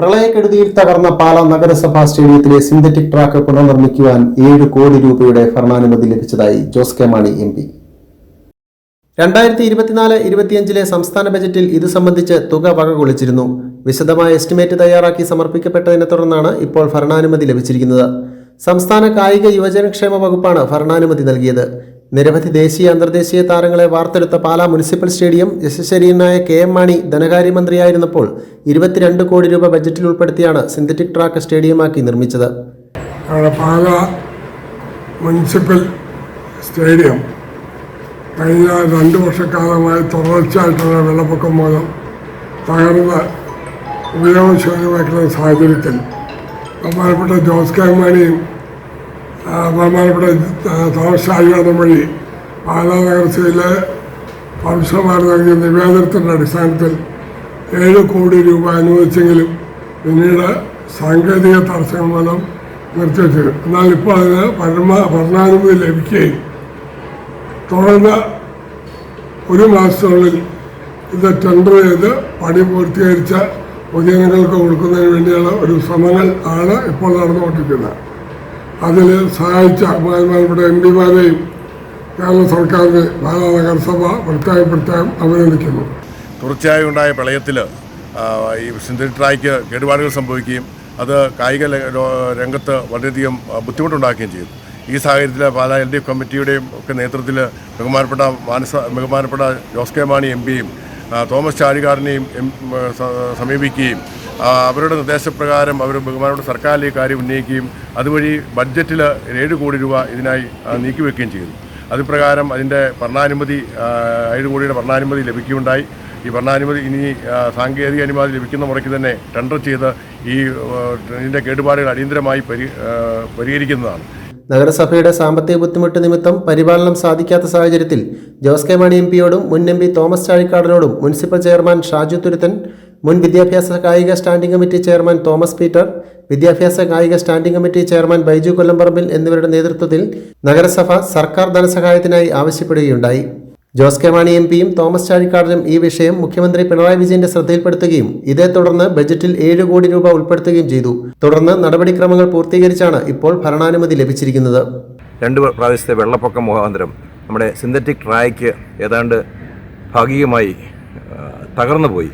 പ്രളയക്കെടുതിയിൽ തകർന്ന പാല നഗരസഭാ സ്റ്റേഡിയത്തിലെ സിന്തറ്റിക് ട്രാക്ക് പുനർനിർമ്മിക്കുവാൻ ഏഴ് കോടി രൂപയുടെ ഭരണാനുമതി ലഭിച്ചതായി Jose K Mani M P. രണ്ടായിരത്തി ഇരുപത്തിനാല് ഇരുപത്തിയഞ്ചിലെ സംസ്ഥാന ബജറ്റിൽ ഇത് സംബന്ധിച്ച് തുക വകകൊള്ളിച്ചിരുന്നു വിശദമായ എസ്റ്റിമേറ്റ് തയ്യാറാക്കി സമർപ്പിക്കപ്പെട്ടതിനെ തുടർന്നാണ് ഇപ്പോൾ ഭരണാനുമതി ലഭിച്ചിരിക്കുന്നത്. സംസ്ഥാന കായിക യുവജനക്ഷേമ വകുപ്പാണ് ഭരണാനുമതി നൽകിയത്. നിരവധി ദേശീയ അന്തർദേശീയ താരങ്ങളെ വാർത്തെടുത്ത പാലാ മുനിസിപ്പൽ സ്റ്റേഡിയം യശസ്വരീയനായ കെ എം മാണി ധനകാര്യമന്ത്രിയായിരുന്നപ്പോൾ ഇരുപത്തിരണ്ട് കോടി രൂപ ബജറ്റിൽ ഉൾപ്പെടുത്തിയാണ് സിന്തറ്റിക് ട്രാക്ക് സ്റ്റേഡിയമാക്കി നിർമ്മിച്ചത്. പാല മുനിസിപ്പൽ സ്റ്റേഡിയം കഴിഞ്ഞ രണ്ട് വർഷക്കാലമായി തുടർച്ചയായിട്ടുള്ള വെള്ളപ്പൊക്കം മൂലം തകർന്ന് ഉപയോഗശൂന്യമായിട്ടുള്ള സാഹചര്യത്തിൽ ബഹുമാനപ്പെട്ട ജോസ് കെ മാണിയും ആ, തോമസ് ഷാജിയാദം വഴി പാലാ നഗരസഭയിലെ കൗൺസിലർമാർ നൽകിയ നിവേദനത്തിന്റെ അടിസ്ഥാനത്തിൽ ഏഴ് കോടി രൂപ അനുവദിച്ചെങ്കിലും പിന്നീട് സാങ്കേതിക തടസ്സങ്ങൾ മൂലം നിർത്തിവെച്ചു എന്നാൽ ഇപ്പോൾ അതിന് പരമ ഭരണാനുമതി ലഭിക്കുകയും തുടർന്ന് ഒരു മാസത്തിനുള്ളിൽ ഇത് ടെൻഡർ ചെയ്ത് പണി പൂർത്തീകരിച്ച പൊതുജനങ്ങൾക്ക് കൊടുക്കുന്നതിന് വേണ്ടിയുള്ള ഒരു ശ്രമങ്ങൾ ആണ് ഇപ്പോൾ നടന്നുകൊണ്ടിരിക്കുന്നത്. അതിൽ സഹായിച്ച ബഹുമാനപ്പെട്ട എം പിമാരെയും കേരള സർക്കാരിനെ പാലാ നഗരസഭ പ്രത്യേകം പ്രത്യേകം അഭിനന്ദിക്കുന്നു. തുടർച്ചയായി ഉണ്ടായ പ്രളയത്തിൽ ഈ സിന്തറ്റിക് ട്രായ്ക്ക് കേടുപാടുകൾ സംഭവിക്കുകയും അത് കായിക രംഗത്ത് വളരെയധികം ബുദ്ധിമുട്ടുണ്ടാക്കുകയും ചെയ്തു. ഈ സാഹചര്യത്തിൽ പാലാ എൽ ഡി എഫ് കമ്മിറ്റിയുടെയും ഒക്കെ നേതൃത്വത്തിൽ ബഹുമാനപ്പെട്ട മാനസ ബഹുമാനപ്പെട്ട ജോസ് കെ മാണി എം പിയും തോമസ് ആ, സമീപിക്കുകയും അവരുടെ നിർദ്ദേശപ്രകാരം അവർ ബഹുമാനോട് സർക്കാരിൽ ഈ കാര്യം ഉന്നയിക്കുകയും അതുവഴി ബഡ്ജറ്റിൽ ഏഴ് കോടി രൂപ ഇതിനായി നീക്കിവെക്കുകയും ചെയ്തു. അതുപ്രകാരം അതിന്റെ ഭരണാനുമതി ഏഴ് കോടിയുടെ ഭരണാനുമതി ലഭിക്കുകയുണ്ടായി. ഈ ഭരണാനുമതി ഇനി സാങ്കേതിക അനുമതി ലഭിക്കുന്ന മുറയ്ക്ക് തന്നെ ടെൻഡർ ചെയ്ത് ഈ ഇതിന്റെ കേടുപാടുകൾ അടിയന്തരമായി പരി പരിഹരിക്കുന്നതാണ്. നഗരസഭയുടെ സാമ്പത്തിക ബുദ്ധിമുട്ട് നിമിത്തം പരിപാലനം സാധിക്കാത്ത സാഹചര്യത്തിൽ ജോസ് കെ മാണി എം പിയോടും മുൻ എം പി തോമസ് ചാഴിക്കാടനോടും മുനിസിപ്പൽ ചെയർമാൻ ഷാജു തുരുത്തൻ മുൻ വിദ്യാഭ്യാസ കായിക standing committee chairman Thomas Peter വിദ്യാഭ്യാസ കായിക standing committee chairman Baiju Kollamparambil എന്നിവരുടെ നേതൃത്വത്തിൽ നഗരസഭ സർക്കാർ ധനസഹായത്തിനായി ആവശ്യപ്പെടുകയുണ്ടായി. ജോസ് കെ മാണി എം പിയും തോമസ് ചാഴിക്കാടനും ഈ വിഷയം മുഖ്യമന്ത്രി പിണറായി വിജയന്റെ ശ്രദ്ധയിൽപ്പെടുത്തുകയും ഇതേ തുടർന്ന് ബജറ്റിൽ ഏഴ് കോടി രൂപ ഉൾപ്പെടുത്തുകയും ചെയ്തു. തുടർന്ന് നടപടിക്രമങ്ങൾ പൂർത്തീകരിച്ചാണ് ഇപ്പോൾ ഭരണാനുമതി ലഭിച്ചിരിക്കുന്നത്. രണ്ട് പ്രാവശ്യത്തെ വെള്ളപ്പൊക്ക മുഖാന്തരം നമ്മുടെ സിന്തറ്റിക് ട്രായ്ക്ക് ഏതാണ്ട് ഭാഗികമായി തകർന്നു പോയി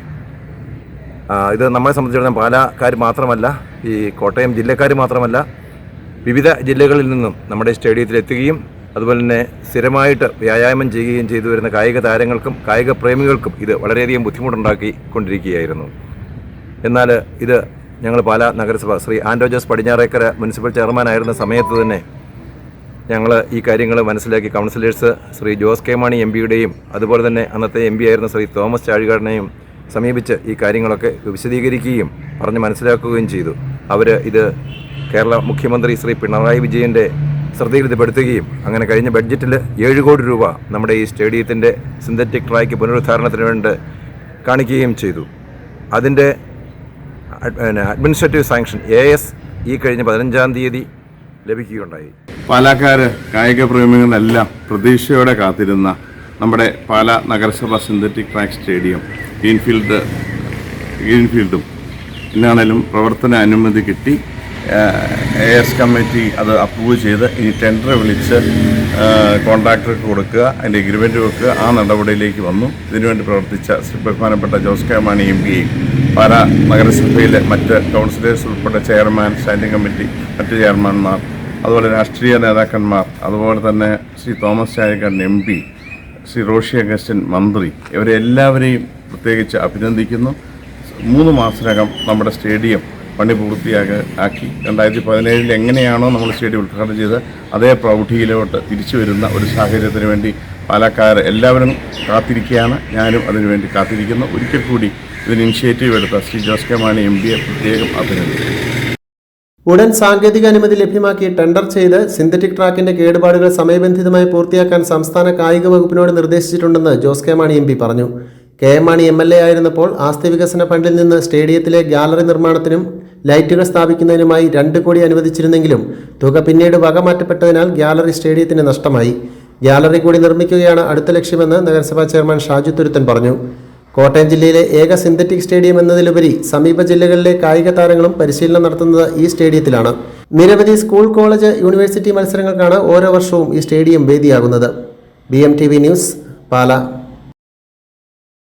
ഇത് നമ്മളെ സംബന്ധിച്ചിടത്തോളം പാലക്കാർ മാത്രമല്ല ഈ കോട്ടയം ജില്ലക്കാർ മാത്രമല്ല വിവിധ ജില്ലകളിൽ നിന്നും നമ്മുടെ സ്റ്റേഡിയത്തിൽ എത്തുകയും അതുപോലെ തന്നെ സ്ഥിരമായിട്ട് വ്യായാമം ചെയ്യുകയും ചെയ്തു വരുന്ന കായിക താരങ്ങൾക്കും കായിക പ്രേമികൾക്കും ഇത് വളരെയധികം ബുദ്ധിമുട്ടുണ്ടാക്കി കൊണ്ടിരിക്കുകയായിരുന്നു. എന്നാൽ ഇത് ഞങ്ങൾ പാലാ നഗരസഭ ശ്രീ ആൻഡോ ജോസ് പടിഞ്ഞാറേക്കര മുനിസിപ്പൽ ചെയർമാനായിരുന്ന സമയത്ത് തന്നെ ഞങ്ങൾ ഈ കാര്യങ്ങൾ മനസ്സിലാക്കി councillors Shri Jose K Mani M പിയുടെയും അതുപോലെ തന്നെ അന്നത്തെ എം പി ആയിരുന്ന ശ്രീ തോമസ് ചാഴികാടനെയും സമീപിച്ച് ഈ കാര്യങ്ങളൊക്കെ വിശദീകരിക്കുകയും പറഞ്ഞ് മനസ്സിലാക്കുകയും ചെയ്തു. അവർ ഇത് കേരള മുഖ്യമന്ത്രി ശ്രീ പിണറായി വിജയന്റെ ശ്രദ്ധയിൽ ഇത് പെടുത്തുകയും അങ്ങനെ കഴിഞ്ഞ ബഡ്ജറ്റിൽ ഏഴ് കോടി രൂപ നമ്മുടെ ഈ സ്റ്റേഡിയത്തിന്റെ സിന്തറ്റിക് ട്രാക്ക് പുനരുദ്ധാരണത്തിന് വേണ്ടി കാണിക്കുകയും ചെയ്തു. അതിന്റെ പിന്നെ അഡ്മിനിസ്ട്രേറ്റീവ് സാങ്ഷൻ എ എസ് ഈ കഴിഞ്ഞ പതിനഞ്ചാം തീയതി ലഭിക്കുകയുണ്ടായി. പാലക്കാര് കായിക പ്രേമികളെല്ലാം പ്രതീക്ഷയോടെ കാത്തിരുന്ന നമ്മുടെ പാല നഗരസഭ സിന്തറ്റിക് ട്രാക്ക് സ്റ്റേഡിയം ഗ്രീൻഫീൽഡ് ഗ്രീൻഫീൽഡും. എന്നാണേലും പ്രവർത്തന അനുമതി കിട്ടി. എസ് കമ്മിറ്റി അത് അപ്രൂവ് ചെയ്ത് ഇനി ടെൻഡർ വിളിച്ച് കോൺട്രാക്ടർക്ക് കൊടുക്കുക അതിന്റെ എഗ്രിമെന്റ് വെക്കുക ആ നടപടിയിലേക്ക് വന്നു ഇതിനുവേണ്ടി പ്രവർത്തിച്ച ബഹുമാനപ്പെട്ട ജോസ് കെ മാണി എം പിയെയും പാല നഗരസഭയിലെ മറ്റ് കൗൺസിലേഴ്സ് ഉൾപ്പെടെ ചെയർമാൻ സ്റ്റാൻഡിംഗ് കമ്മിറ്റി മറ്റ് ചെയർമാൻമാർ അതുപോലെ രാഷ്ട്രീയ നേതാക്കന്മാർ അതുപോലെ തന്നെ ശ്രീ തോമസ് ചായക്കാടൻ എം പി ശ്രീ റോഷി അഗസ്റ്റൻ മന്ത്രി ഇവരെല്ലാവരെയും പ്രത്യേകിച്ച് അഭിനന്ദിക്കുന്നു മൂന്ന് മാസത്തിനകം നമ്മുടെ സ്റ്റേഡിയം പണി പൂർത്തിയാക്കി ആക്കി. രണ്ടായിരത്തി പതിനേഴിൽ എങ്ങനെയാണോ നമ്മൾ സ്റ്റേഡിയം ഉദ്ഘാടനം ചെയ്ത് അതേ പ്രൗഢിയിലോട്ട് തിരിച്ചു വരുന്ന ഒരു സാഹചര്യത്തിന് വേണ്ടി പാലക്കാർ എല്ലാവരും കാത്തിരിക്കുകയാണ്. ഞാനും അതിനുവേണ്ടി കാത്തിരിക്കുന്നു. ഒരിക്കൽ കൂടി ഇതിന് ഇനിഷ്യേറ്റീവ് എടുത്ത ശ്രീ ജോസ് കെ മാണി എം പിയെ പ്രത്യേകം അഭിനന്ദിക്കുന്നു. ഉടൻ സാങ്കേതിക അനുമതി ലഭ്യമാക്കി ടെൻഡർ ചെയ്ത് സിന്തറ്റിക് ട്രാക്കിന്റെ കേടുപാടുകൾ സമയബന്ധിതമായി പൂർത്തിയാക്കാൻ സംസ്ഥാന കായിക വകുപ്പിനോട് നിർദ്ദേശിച്ചിട്ടുണ്ടെന്ന് Jose K Mani M P പറഞ്ഞു. K M Mani M L A ആയിരുന്നപ്പോൾ ആസ്തി വികസന ഫണ്ടിൽ നിന്ന് സ്റ്റേഡിയത്തിലെ ഗാലറി നിർമ്മാണത്തിനും ലൈറ്റുകൾ സ്ഥാപിക്കുന്നതിനുമായി രണ്ട് കോടി അനുവദിച്ചിരുന്നെങ്കിലും തുക പിന്നീട് വക മാറ്റപ്പെട്ടതിനാൽ ഗ്യാലറി സ്റ്റേഡിയത്തിന് നഷ്ടമായി. ഗ്യാലറി കൂടി നിർമ്മിക്കുകയാണ് അടുത്ത ലക്ഷ്യമെന്ന് നഗരസഭാ ചെയർമാൻ ഷാജു തുരുത്തൻ പറഞ്ഞു. കോട്ടയം ജില്ലയിലെ ഏക സിന്തറ്റിക് സ്റ്റേഡിയം എന്നതിലുപരി സമീപ ജില്ലകളിലെ കായിക താരങ്ങളും പരിശീലനം നടത്തുന്നത് ഈ സ്റ്റേഡിയത്തിലാണ്. നിരവധി സ്കൂൾ കോളേജ് യൂണിവേഴ്സിറ്റി മത്സരങ്ങൾക്കാണ് ഓരോ വർഷവും ഈ സ്റ്റേഡിയം വേദിയാകുന്നത്. B news Pala.